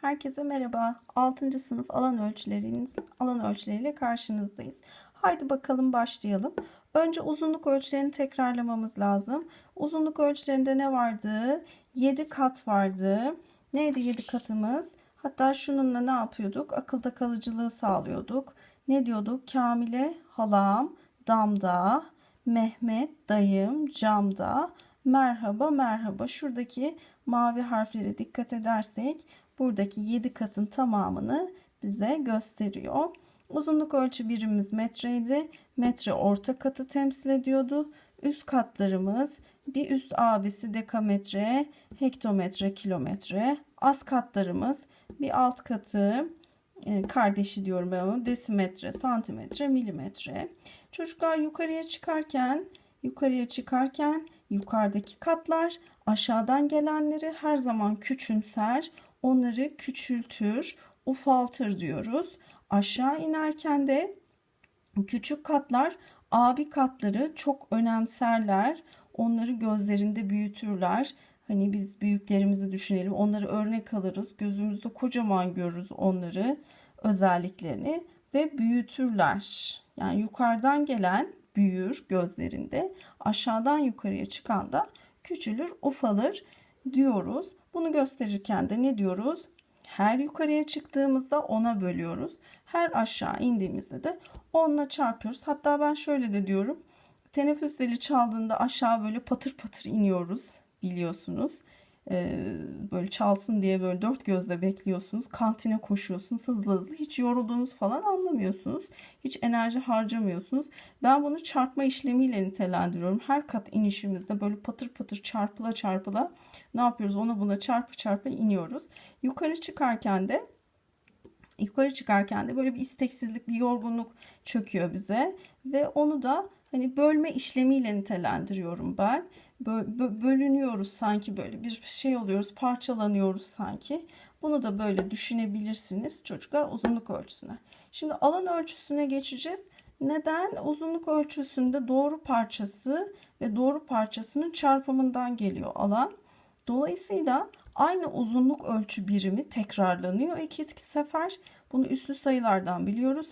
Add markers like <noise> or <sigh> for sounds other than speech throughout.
Herkese merhaba. 6. sınıf alan ölçüleriniz alan ölçüleriyle karşınızdayız. Haydi bakalım başlayalım. Önce uzunluk ölçülerini tekrarlamamız lazım. Uzunluk ölçülerinde ne vardı? 7 kat vardı. Neydi 7 katımız? Hatta şununla ne yapıyorduk? Akılda kalıcılığı sağlıyorduk. Ne diyorduk? Kamile halam damda, Mehmet dayım camda, merhaba merhaba. Şuradaki mavi harflere dikkat edersek buradaki 7 katın tamamını bize gösteriyor. Uzunluk ölçü birimimiz metreydi. Metre orta katı temsil ediyordu. Üst katlarımız bir üst abisi dekametre, hektometre, kilometre. Az katlarımız bir alt katı e, kardeşi diyorum ben ona desimetre, santimetre, milimetre. Çocuklar yukarıya çıkarken yukarıya çıkarken yukarıdaki katlar aşağıdan gelenleri her zaman küçümser, onları küçültür, ufaltır diyoruz. Aşağı inerken de küçük katlar abi katları çok önemserler. Onları gözlerinde büyütürler. Hani biz büyüklerimizi düşünelim. Onları örnek alırız. Gözümüzde kocaman görürüz onları özelliklerini ve büyütürler. Yani yukarıdan gelen büyür gözlerinde. Aşağıdan yukarıya çıkan da küçülür, ufalır diyoruz. Bunu gösterirken de ne diyoruz? Her yukarıya çıktığımızda ona bölüyoruz. Her aşağı indiğimizde de onunla çarpıyoruz. Hatta ben şöyle de diyorum. Teneffüs zili çaldığında aşağı böyle patır patır iniyoruz biliyorsunuz. Ee, böyle çalsın diye böyle dört gözle bekliyorsunuz. Kantine koşuyorsunuz hızlı hızlı. Hiç yorulduğunuz falan anlamıyorsunuz. Hiç enerji harcamıyorsunuz. Ben bunu çarpma işlemiyle nitelendiriyorum. Her kat inişimizde böyle patır patır çarpıla çarpıla ne yapıyoruz? Onu buna çarpı çarpı iniyoruz. Yukarı çıkarken de yukarı çıkarken de böyle bir isteksizlik, bir yorgunluk çöküyor bize ve onu da hani bölme işlemiyle nitelendiriyorum ben. Bölünüyoruz sanki böyle bir şey oluyoruz, parçalanıyoruz sanki. Bunu da böyle düşünebilirsiniz çocuklar uzunluk ölçüsüne. Şimdi alan ölçüsüne geçeceğiz. Neden? Uzunluk ölçüsünde doğru parçası ve doğru parçasının çarpımından geliyor alan. Dolayısıyla aynı uzunluk ölçü birimi tekrarlanıyor iki, iki sefer. Bunu üslü sayılardan biliyoruz.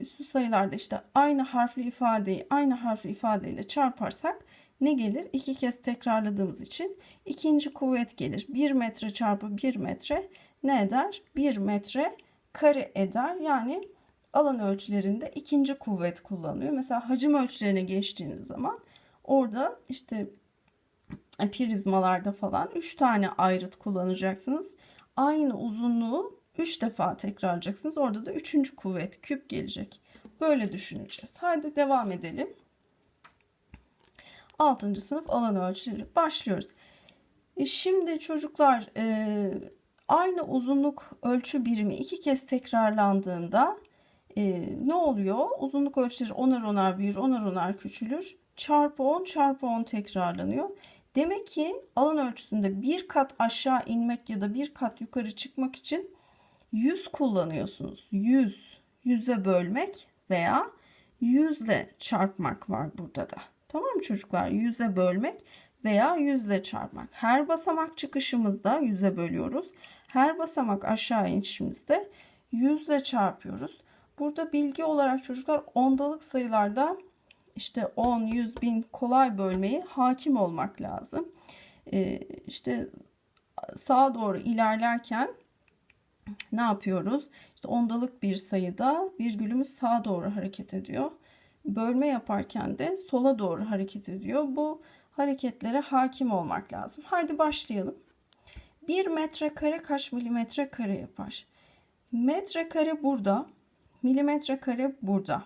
Üslü sayılarda işte aynı harfli ifadeyi aynı harfli ifadeyle çarparsak ne gelir? İki kez tekrarladığımız için ikinci kuvvet gelir. 1 metre çarpı 1 metre ne eder? 1 metre kare eder. Yani alan ölçülerinde ikinci kuvvet kullanıyor. Mesela hacim ölçülerine geçtiğiniz zaman orada işte prizmalarda falan 3 tane ayrıt kullanacaksınız. Aynı uzunluğu 3 defa tekrarlayacaksınız. Orada da 3. kuvvet küp gelecek. Böyle düşüneceğiz. Haydi devam edelim. 6. sınıf alan ölçüleri başlıyoruz. E şimdi çocuklar e, aynı uzunluk ölçü birimi iki kez tekrarlandığında e, ne oluyor? Uzunluk ölçüleri onar onar büyür, onar onar küçülür. Çarpı 10 çarpı 10 tekrarlanıyor. Demek ki alan ölçüsünde bir kat aşağı inmek ya da bir kat yukarı çıkmak için 100 kullanıyorsunuz. 100, 100'e bölmek veya 100 ile çarpmak var burada da. Tamam mı çocuklar? 100'e bölmek veya 100 ile çarpmak. Her basamak çıkışımızda 100'e bölüyoruz. Her basamak aşağı inişimizde 100 ile çarpıyoruz. Burada bilgi olarak çocuklar ondalık sayılarda işte 10, 100, bin kolay bölmeyi hakim olmak lazım. Ee, işte sağa doğru ilerlerken ne yapıyoruz? İşte ondalık bir sayıda virgülümüz sağa doğru hareket ediyor. Bölme yaparken de sola doğru hareket ediyor. Bu hareketlere hakim olmak lazım. Haydi başlayalım. 1 metrekare kaç milimetre kare yapar? Metrekare burada, milimetre kare burada.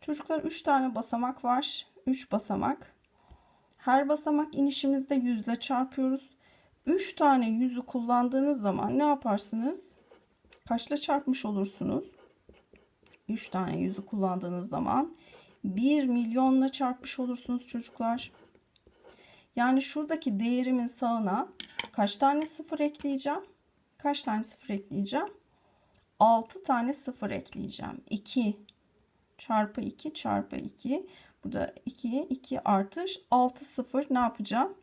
Çocuklar 3 tane basamak var. 3 basamak. Her basamak inişimizde yüzle çarpıyoruz. 3 tane yüzü kullandığınız zaman ne yaparsınız? Kaçla çarpmış olursunuz? 3 tane yüzü kullandığınız zaman 1 milyonla çarpmış olursunuz çocuklar. Yani şuradaki değerimin sağına kaç tane sıfır ekleyeceğim? Kaç tane sıfır ekleyeceğim? 6 tane sıfır ekleyeceğim. 2 çarpı 2 çarpı 2. Burada 2 2 artış 6 sıfır ne yapacağım?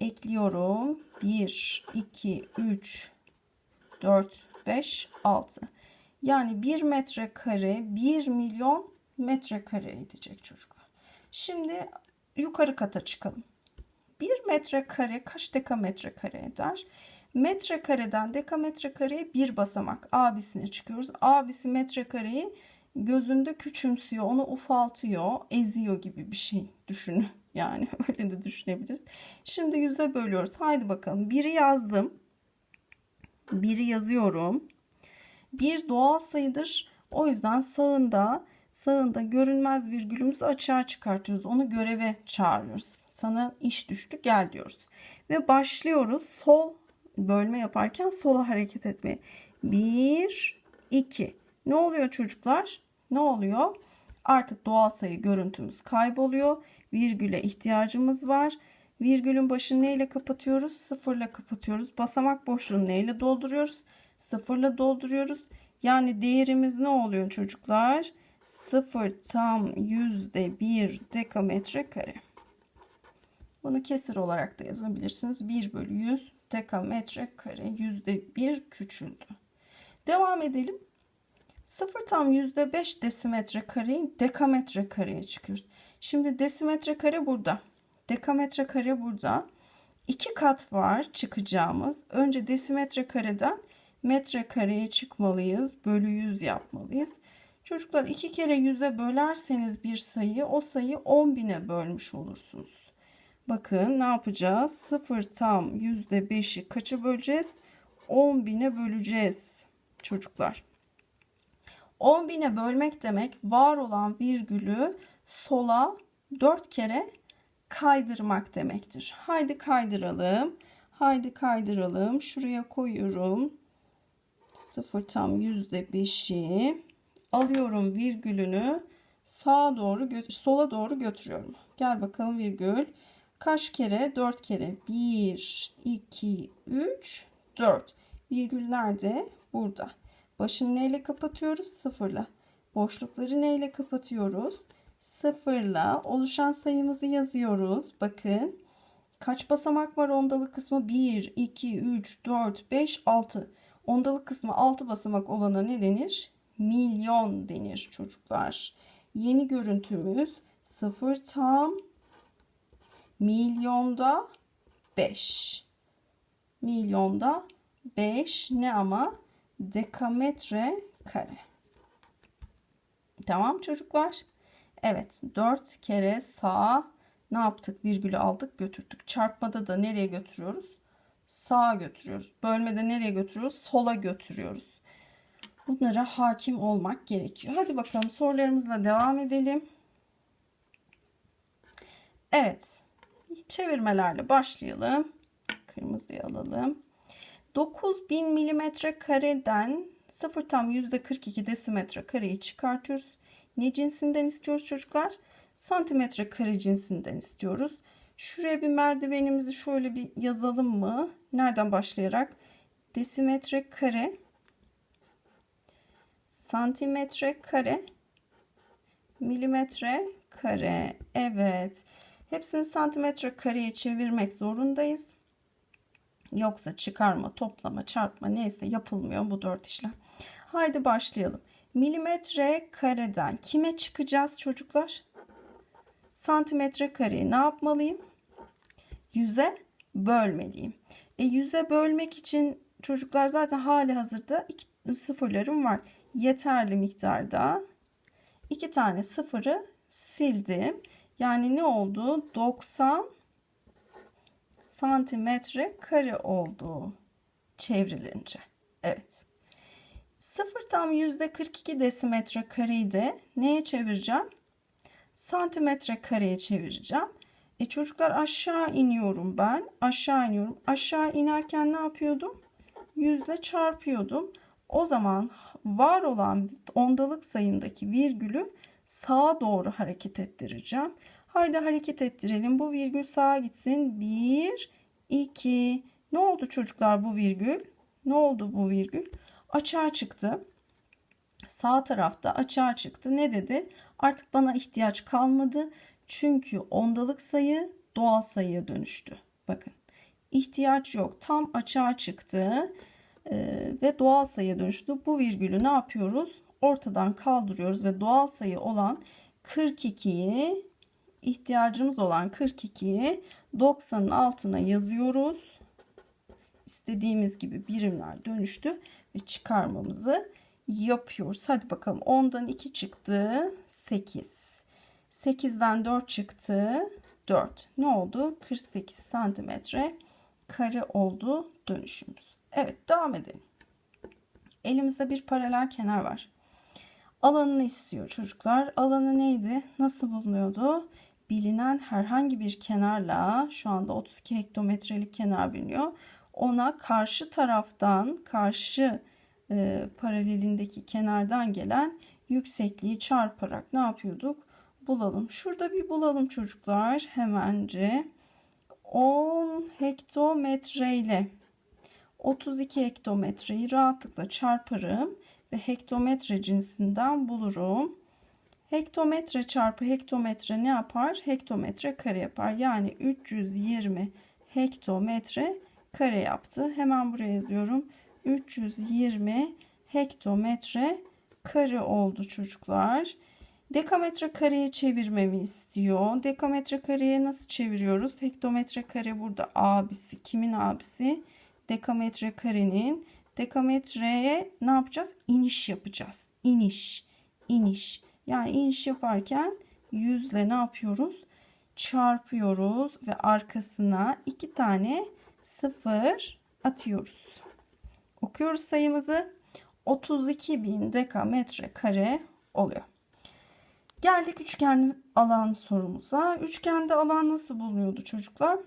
Ekliyorum. 1 2 3 4, 5, 6. Yani 1 metrekare 1 milyon metrekare edecek çocuklar. Şimdi yukarı kata çıkalım. 1 metrekare kaç dekametre kare eder? Metrekareden dekametre kareye bir basamak abisine çıkıyoruz. Abisi metrekareyi gözünde küçümsüyor, onu ufaltıyor, eziyor gibi bir şey düşünün. Yani <laughs> öyle de düşünebiliriz. Şimdi yüze bölüyoruz. Haydi bakalım. Biri yazdım. Biri yazıyorum. Bir doğal sayıdır. O yüzden sağında sağında görünmez virgülümüzü açığa çıkartıyoruz. Onu göreve çağırıyoruz. Sana iş düştü gel diyoruz. Ve başlıyoruz sol bölme yaparken sola hareket etmeye. 1, 2. Ne oluyor çocuklar? Ne oluyor? Artık doğal sayı görüntümüz kayboluyor. Virgüle ihtiyacımız var. Virgülün başını neyle kapatıyoruz? Sıfırla kapatıyoruz. Basamak boşluğunu neyle dolduruyoruz? Sıfırla dolduruyoruz. Yani değerimiz ne oluyor çocuklar? Sıfır tam yüzde bir dekametre kare. Bunu kesir olarak da yazabilirsiniz. 1 bölü 100 dekametre kare yüzde bir küçüldü. Devam edelim. 0 tam yüzde 5 desimetre kareyi dekametre kareye çıkıyoruz. Şimdi desimetre kare burada. Dekametre kare burada. İki kat var çıkacağımız. Önce desimetre kareden metre kareye çıkmalıyız. Bölü 100 yapmalıyız. Çocuklar iki kere 100'e bölerseniz bir sayıyı o sayıyı 10 bine bölmüş olursunuz. Bakın ne yapacağız? 0 tam %5'i kaça böleceğiz? 10 bine böleceğiz çocuklar. 10 bine bölmek demek var olan virgülü sola 4 kere kaydırmak demektir. Haydi kaydıralım. Haydi kaydıralım. Şuraya koyuyorum. 0 tam %5'i alıyorum virgülünü sağa doğru sola doğru götürüyorum. Gel bakalım virgül. Kaç kere? 4 kere. 1, 2, 3, 4. Virgül nerede? Burada. Başını neyle kapatıyoruz? Sıfırla. Boşlukları neyle kapatıyoruz? Sıfırla. Oluşan sayımızı yazıyoruz. Bakın. Kaç basamak var ondalık kısmı? 1, 2, 3, 4, 5, 6. Ondalık kısmı 6 basamak olana ne denir? Milyon denir çocuklar. Yeni görüntümüz 0 tam milyonda 5. Milyonda 5 ne ama? Dekametre kare. Tamam çocuklar. Evet 4 kere sağ ne yaptık? Virgülü aldık götürdük. Çarpmada da nereye götürüyoruz? Sağa götürüyoruz. Bölmede nereye götürüyoruz? Sola götürüyoruz. Bunlara hakim olmak gerekiyor. Hadi bakalım sorularımızla devam edelim. Evet. Çevirmelerle başlayalım. Kırmızıyı alalım. 9000 milimetre kareden 0 tam %42 desimetre kareyi çıkartıyoruz. Ne cinsinden istiyoruz çocuklar? Santimetre kare cinsinden istiyoruz. Şuraya bir merdivenimizi şöyle bir yazalım mı? Nereden başlayarak? Desimetre kare santimetre kare milimetre kare. Evet. Hepsini santimetre kareye çevirmek zorundayız. Yoksa çıkarma, toplama, çarpma neyse yapılmıyor bu dört işlem. Haydi başlayalım. Milimetre kareden kime çıkacağız çocuklar? Santimetre kareyi ne yapmalıyım? Yüze bölmeliyim. E yüze bölmek için çocuklar zaten hali hazırda iki sıfırlarım var. Yeterli miktarda iki tane sıfırı sildim. Yani ne oldu? 90 santimetre kare oldu çevrilince. Evet. 0 tam %42 desimetre kareyi de neye çevireceğim? Santimetre kareye çevireceğim. E çocuklar aşağı iniyorum ben. Aşağı iniyorum. Aşağı inerken ne yapıyordum? Yüzle çarpıyordum. O zaman var olan ondalık sayımdaki virgülü sağa doğru hareket ettireceğim. Haydi hareket ettirelim. Bu virgül sağa gitsin. 1, 2. Ne oldu çocuklar bu virgül? Ne oldu bu virgül? Açığa çıktı. Sağ tarafta açığa çıktı. Ne dedi? Artık bana ihtiyaç kalmadı. Çünkü ondalık sayı doğal sayıya dönüştü. Bakın ihtiyaç yok. Tam açığa çıktı. Ee, ve doğal sayıya dönüştü. Bu virgülü ne yapıyoruz? Ortadan kaldırıyoruz ve doğal sayı olan 42'yi ihtiyacımız olan 42'yi 90'ın altına yazıyoruz. İstediğimiz gibi birimler dönüştü ve çıkarmamızı yapıyoruz. Hadi bakalım 10'dan 2 çıktı 8. 8'den 4 çıktı 4. Ne oldu? 48 santimetre kare oldu dönüşümüz. Evet devam edelim. Elimizde bir paralel kenar var. Alanını istiyor çocuklar. Alanı neydi? Nasıl bulunuyordu? Bilinen herhangi bir kenarla şu anda 32 hektometrelik kenar biliniyor. Ona karşı taraftan karşı e, paralelindeki kenardan gelen yüksekliği çarparak ne yapıyorduk? Bulalım. Şurada bir bulalım çocuklar. Hemence 10 hektometre ile 32 hektometreyi rahatlıkla çarparım ve hektometre cinsinden bulurum. Hektometre çarpı hektometre ne yapar? Hektometre kare yapar. Yani 320 hektometre kare yaptı. Hemen buraya yazıyorum. 320 hektometre kare oldu çocuklar. Dekametre kareye çevirmemi istiyor. Dekametre kareye nasıl çeviriyoruz? Hektometre kare burada abisi. Kimin abisi? Dekametre karenin. Dekametreye ne yapacağız? İniş yapacağız. İniş. İniş. Yani iniş yaparken yüzle ne yapıyoruz? Çarpıyoruz ve arkasına iki tane sıfır atıyoruz. Okuyoruz sayımızı. 32.000 dekametre kare oluyor. Geldik üçgen alan sorumuza. Üçgende alan nasıl bulunuyordu çocuklar?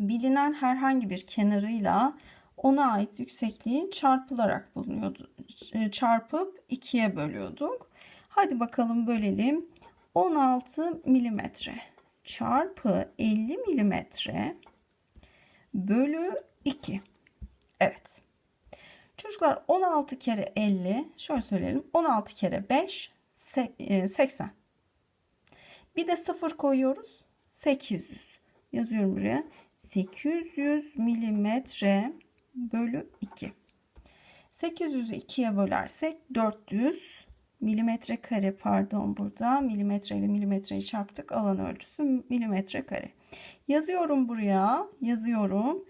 Bilinen herhangi bir kenarıyla ona ait yüksekliği çarpılarak bulunuyordu. Çarpıp ikiye bölüyorduk. Hadi bakalım bölelim. 16 milimetre çarpı 50 milimetre bölü 2. Evet. Çocuklar 16 kere 50 şöyle söyleyelim 16 kere 5 80. Bir de 0 koyuyoruz. 800. Yazıyorum buraya. 800 milimetre bölü 2. 800'ü 2'ye bölersek 400 milimetre kare pardon burada milimetre ile milimetreyi çarptık alan ölçüsü milimetre kare. Yazıyorum buraya yazıyorum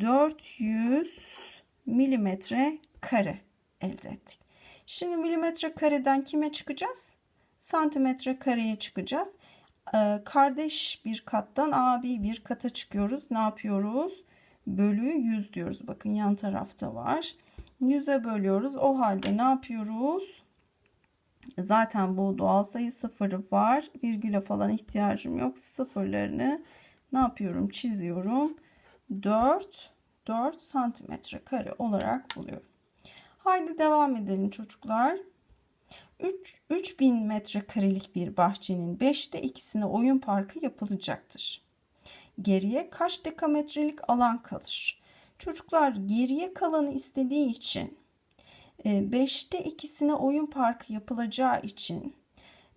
400 milimetre kare elde ettik. Şimdi milimetre kareden kime çıkacağız? Santimetre kareye çıkacağız. Ee, kardeş bir kattan abi bir kata çıkıyoruz. Ne yapıyoruz? Bölü 100 diyoruz. Bakın yan tarafta var. 100'e bölüyoruz. O halde ne yapıyoruz? Zaten bu doğal sayı sıfırı var. Virgüle falan ihtiyacım yok. Sıfırlarını ne yapıyorum? Çiziyorum. 4 4 santimetre kare olarak buluyorum. Haydi devam edelim çocuklar. 3, 3000 metrekarelik bir bahçenin 5'te ikisine oyun parkı yapılacaktır. Geriye kaç dekametrelik alan kalır? Çocuklar geriye kalanı istediği için 5'te e, ikisine oyun parkı yapılacağı için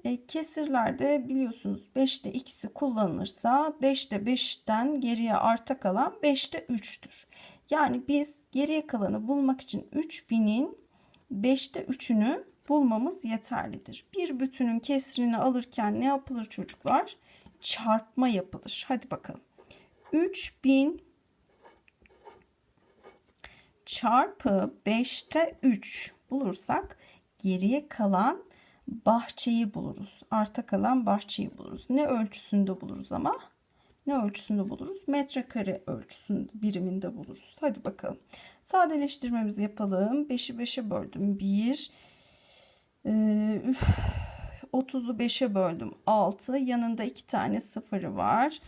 e, kesirlerde biliyorsunuz 5'te ikisi kullanılırsa 5'te 5'ten geriye arta kalan 5'te 3'tür. Yani biz geriye kalanı bulmak için 3000'in 5'te 3'ünü bulmamız yeterlidir. Bir bütünün kesrini alırken ne yapılır çocuklar? Çarpma yapılır. Hadi bakalım. 3000 çarpı 5'te 3 bulursak geriye kalan bahçeyi buluruz. Arta kalan bahçeyi buluruz. Ne ölçüsünde buluruz ama? Ne ölçüsünde buluruz? Metrekare ölçüsünde biriminde buluruz. Hadi bakalım. Sadeleştirmemizi yapalım. 5'i 5'e böldüm. 1 30'u 5'e böldüm. 6. Yanında 2 tane sıfırı var.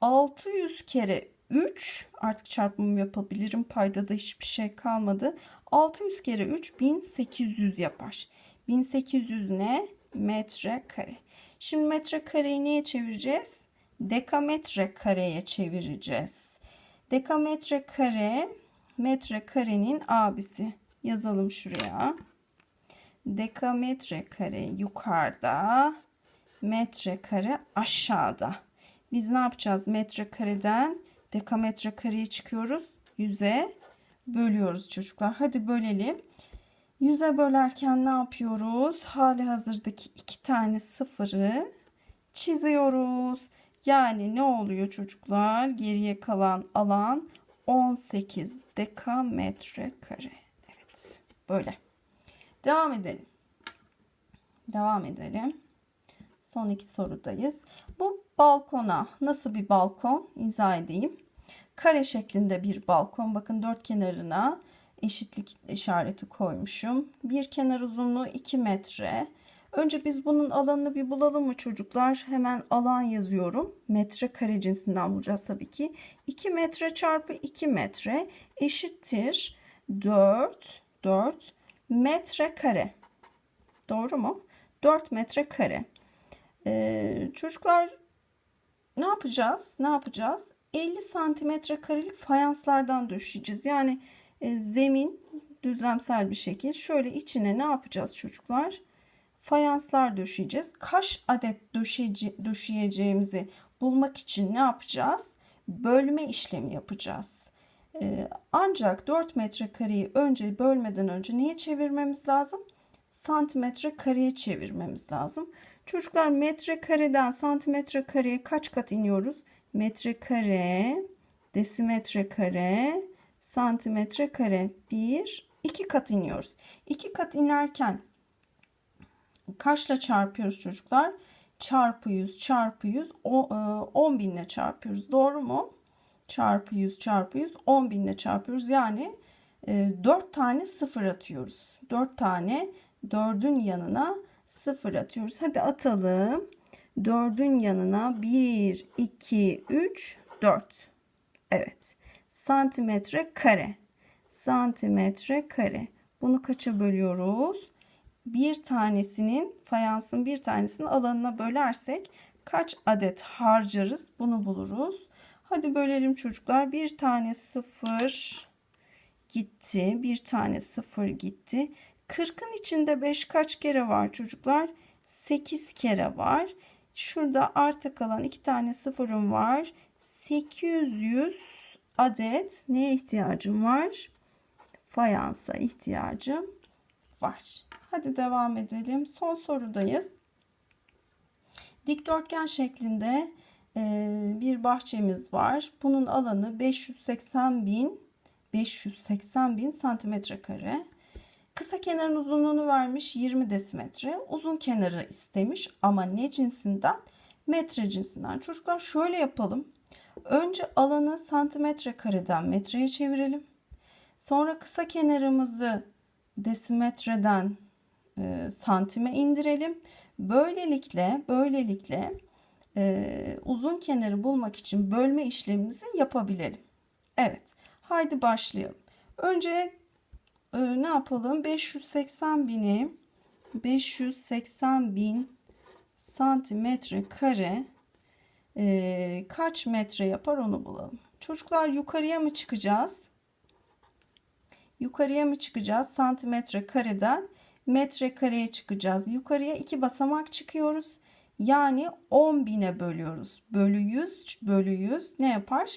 600 kere 3 artık çarpımı yapabilirim. Payda da hiçbir şey kalmadı. 600 kere 3 1800 yapar. 1800 ne? Metre kare. Şimdi metre kareyi neye çevireceğiz? Dekametre kareye çevireceğiz. Dekametre kare metre karenin abisi. Yazalım şuraya. Dekametre kare yukarıda, metre kare aşağıda. Biz ne yapacağız? Metre kareden dekametre kareye çıkıyoruz. Yüze bölüyoruz çocuklar. Hadi bölelim. 100'e bölerken ne yapıyoruz? Hali hazırdaki iki tane sıfırı çiziyoruz. Yani ne oluyor çocuklar? Geriye kalan alan 18 dekametre kare. Evet böyle. Devam edelim. Devam edelim. Son iki sorudayız. Bu balkona nasıl bir balkon izah edeyim. Kare şeklinde bir balkon. Bakın dört kenarına eşitlik işareti koymuşum. Bir kenar uzunluğu 2 metre. Önce biz bunun alanını bir bulalım mı çocuklar? Hemen alan yazıyorum. Metre kare cinsinden bulacağız tabii ki. 2 metre çarpı 2 metre eşittir 4 4 metre kare. Doğru mu? 4 metre kare. Ee, çocuklar ne yapacağız? Ne yapacağız? 50 santimetre karelik fayanslardan döşeyeceğiz. Yani zemin düzlemsel bir şekil. Şöyle içine ne yapacağız çocuklar? Fayanslar döşeyeceğiz. Kaç adet döşeyece döşeyeceğimizi bulmak için ne yapacağız? Bölme işlemi yapacağız. Ee, ancak 4 metre kareyi önce bölmeden önce neye çevirmemiz lazım? Santimetre kareye çevirmemiz lazım. Çocuklar metre kareden santimetre kareye kaç kat iniyoruz? Metre kare, desimetre kare, santimetre kare. 1, 2 kat iniyoruz. 2 kat inerken kaçla çarpıyoruz çocuklar? Çarpı 100 çarpı 100 10 binle çarpıyoruz. Doğru mu? Çarpı 100 çarpı 100 10 binle çarpıyoruz. Yani 4 tane sıfır atıyoruz. 4 tane 4'ün yanına sıfır atıyoruz. Hadi atalım. 4'ün yanına 1, 2, 3, 4. Evet. Santimetre kare. Santimetre kare. Bunu kaça bölüyoruz? Bir tanesinin fayansın bir tanesinin alanına bölersek kaç adet harcarız? Bunu buluruz. Hadi bölelim çocuklar. Bir tane sıfır gitti. Bir tane sıfır gitti. 40'ın içinde 5 kaç kere var çocuklar? 8 kere var. Şurada arta kalan 2 tane sıfırım var. 800 adet neye ihtiyacım var? Fayansa ihtiyacım var. Hadi devam edelim. Son sorudayız. Dikdörtgen şeklinde bir bahçemiz var. Bunun alanı 580 bin 580 bin santimetre kare. Kısa kenarın uzunluğunu vermiş 20 desimetre. Uzun kenarı istemiş ama ne cinsinden? Metre cinsinden. Çocuklar şöyle yapalım. Önce alanı santimetre kareden metreye çevirelim. Sonra kısa kenarımızı desimetreden e, santime indirelim. Böylelikle böylelikle e, uzun kenarı bulmak için bölme işlemimizi yapabilelim. Evet. Haydi başlayalım. Önce e, ne yapalım? 580 bini 580 bin santimetre kare e, kaç metre yapar onu bulalım. Çocuklar yukarıya mı çıkacağız? Yukarıya mı çıkacağız? Santimetre kareden metre kareye çıkacağız. Yukarıya iki basamak çıkıyoruz. Yani 10 bine bölüyoruz. Bölü 100 bölü 100 ne yapar?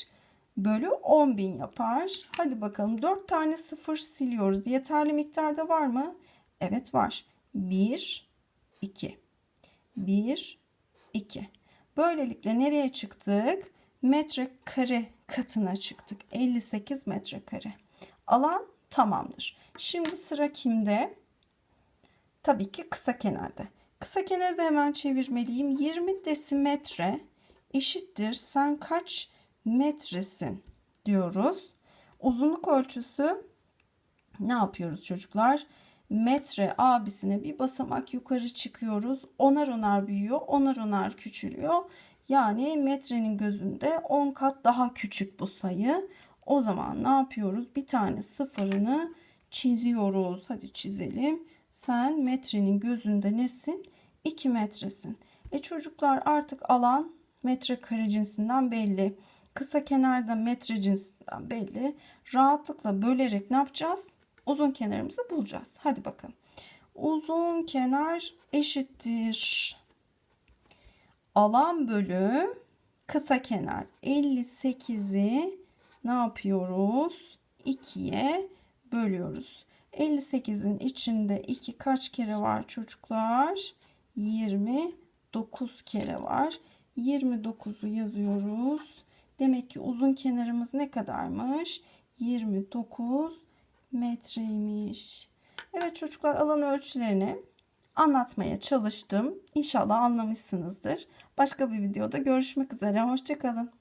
Bölü 10 bin yapar. Hadi bakalım 4 tane sıfır siliyoruz. Yeterli miktarda var mı? Evet var. 1, 2. 1, 2. Böylelikle nereye çıktık? Metrekare katına çıktık. 58 metrekare. Alan tamamdır. Şimdi sıra kimde? Tabii ki kısa kenarda. Kısa kenarı da hemen çevirmeliyim. 20 desimetre eşittir. Sen kaç metresin diyoruz. Uzunluk ölçüsü ne yapıyoruz çocuklar? Metre abisine bir basamak yukarı çıkıyoruz. Onar onar büyüyor. Onar onar küçülüyor. Yani metrenin gözünde 10 kat daha küçük bu sayı. O zaman ne yapıyoruz? Bir tane sıfırını çiziyoruz. Hadi çizelim. Sen metrenin gözünde nesin? 2 metresin. E çocuklar artık alan metre kare cinsinden belli. Kısa kenarda metre cinsinden belli. Rahatlıkla bölerek ne yapacağız? Uzun kenarımızı bulacağız. Hadi bakalım. Uzun kenar eşittir. Alan bölü kısa kenar 58'i ne yapıyoruz? 2'ye bölüyoruz. 58'in içinde 2 kaç kere var çocuklar? 29 kere var. 29'u yazıyoruz. Demek ki uzun kenarımız ne kadarmış? 29 metreymiş. Evet çocuklar alan ölçülerini anlatmaya çalıştım. İnşallah anlamışsınızdır. Başka bir videoda görüşmek üzere. Hoşçakalın.